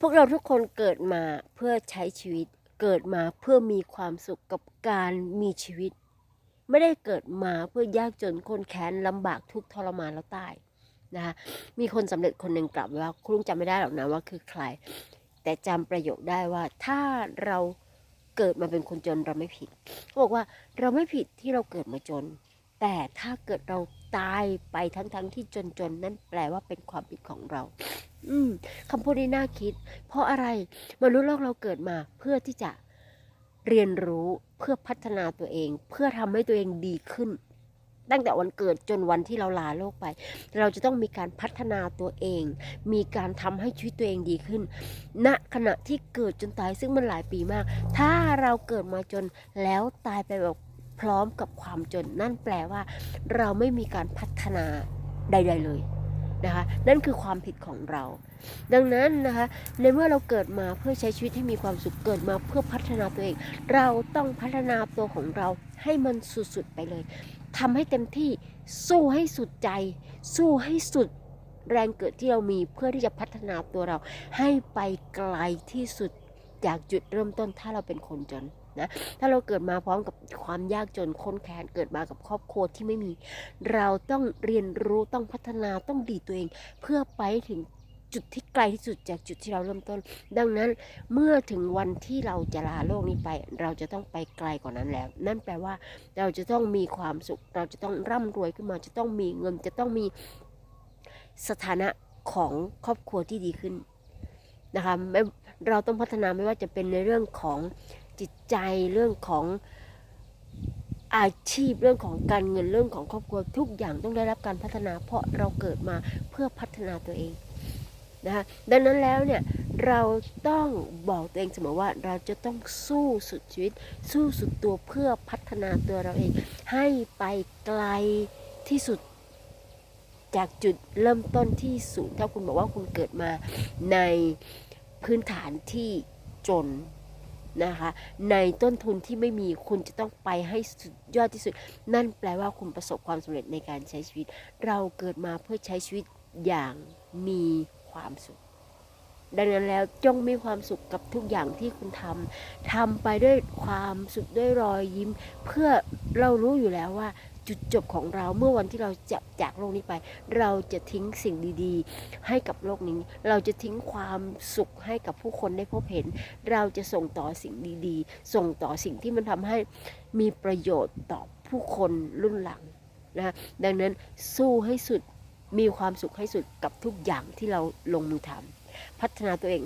พวกเราทุกคนเกิดมาเพื่อใช้ชีวิต เกิดมาเพื่อมีความสุขกับการมีชีวิต ไม่ได้เกิดมาเพื่อยากจนคนแค้นลำบากทุกทรมานแล้วตายนะคะมีคนสำเร็จคนหนึ่งกลับว่าคุณลุงจำไม่ได้หรอกนะว่าคือใคร แต่จำประโยคได้ว่าถ้าเราเกิดมาเป็นคนจนเราไม่ผิดเขาบอกว่าเราไม่ผิดที่เราเกิดมาจน แต่ถ้าเกิดเราตายไปทั้งๆที่จนๆนั่นแปลว่าเป็นความผิดของเรา อืมคำพูดนี้น่าคิด เพราะอะไรมนุษย์โลกเราเกิดมาเพื่อที่จะเรียนรู้เพื่อพัฒนาตัวเอง เพื่อทำให้ตัวเองดีขึ้น ตั้งแต่วันเกิดจนวันที่เราลาโลกไป เราจะต้องมีการพัฒนาตัวเอง มีการทำให้ชีวิตตัวเองดีขึ้นณขณะที่เกิดจนตายซึ่งมันหลายปีมาก ถ้าเราเกิดมาจนแล้วตายไปแบบ พร้อมกับความจน นั่นแปลว่า เราไม่มีการพัฒนาใด ๆ เลยนะคะ นั่นคือความผิดของเรา ดังนั้นนะคะ ในเมื่อเราเกิดมาเพื่อใช้ชีวิตให้มีความสุข เกิดมาเพื่อพัฒนาตัวเอง เราต้องพัฒนาตัวของเราให้มันสุดๆไปเลยทำให้เต็มที่ สู้ให้สุดใจ สู้ให้สุดแรงเกิดที่เรามีเพื่อที่จะพัฒนาตัวเราให้ไปไกลที่สุด จากจุดเริ่มต้นถ้าเราเป็นคนจนนะถ้าเราเกิดมาพร้อมกับความยากจนค้นแค้นเกิดมากับครอบครัวที่ไม่มี เราต้องเรียนรู้ต้องพัฒนาต้องดีตัวเอง เพื่อไปถึงจุดที่ไกลที่สุดจากจุดที่เราเริ่มต้น ดังนั้นเมื่อถึงวันที่เราจะลาโลกนี้ไป เราจะต้องไปไกลกว่านั้นแล้ว นั่นแปลว่า เราจะต้องมีความสุข เราจะต้องร่ำรวยขึ้นมา จะต้องมีเงิน จะต้องมีสถานะของครอบครัวที่ดีขึ้น นะคะไม่เราต้องพัฒนาไม่ว่าจะเป็นในเรื่องของจิตใจเรื่องของอาชีพเรื่องของการเงินเรื่องของครอบครัวทุกอย่างต้องได้รับการพัฒนา เพราะเราเกิดมาเพื่อพัฒนาตัวเองนะคะดังนั้นแล้วเนี่ยเราต้องบอกตัวเองเสมอว่าเราจะต้องสู้สุดชีวิต สู้สุดตัวเพื่อพัฒนาตัวเราเอง ให้ไปไกลที่สุดจากจุดเริ่มต้นที่สูงถ้าคุณบอกว่าคุณเกิดมาใน พื้นฐานที่จนนะคะในต้นทุนที่ไม่มีคุณจะต้องไปให้สุดยอดที่สุด นั่นแปลว่าคุณประสบความสำเร็จในการใช้ชีวิต เราเกิดมาเพื่อใช้ชีวิตอย่างมีความสุข ดังนั้นแล้วจงมีความสุขกับทุกอย่างที่คุณทำทำไปด้วยความสุขด้วยรอยยิ้ม เพื่อเรารู้อยู่แล้วว่าจุดจบของเราเมื่อวันที่เราจะจากโลกนี้ไป เราจะทิ้งสิ่งดีๆ ให้กับโลกนี้ เราจะทิ้งความสุขให้กับผู้คนได้พบเห็น เราจะส่งต่อสิ่งดีๆ ส่งต่อสิ่งที่มันทำให้มีประโยชน์ต่อผู้คนรุ่นหลังนะดังนั้นสู้ให้สุดมีความสุขให้สุดกับทุกอย่างที่เราลงมือทำ พัฒนาตัวเอง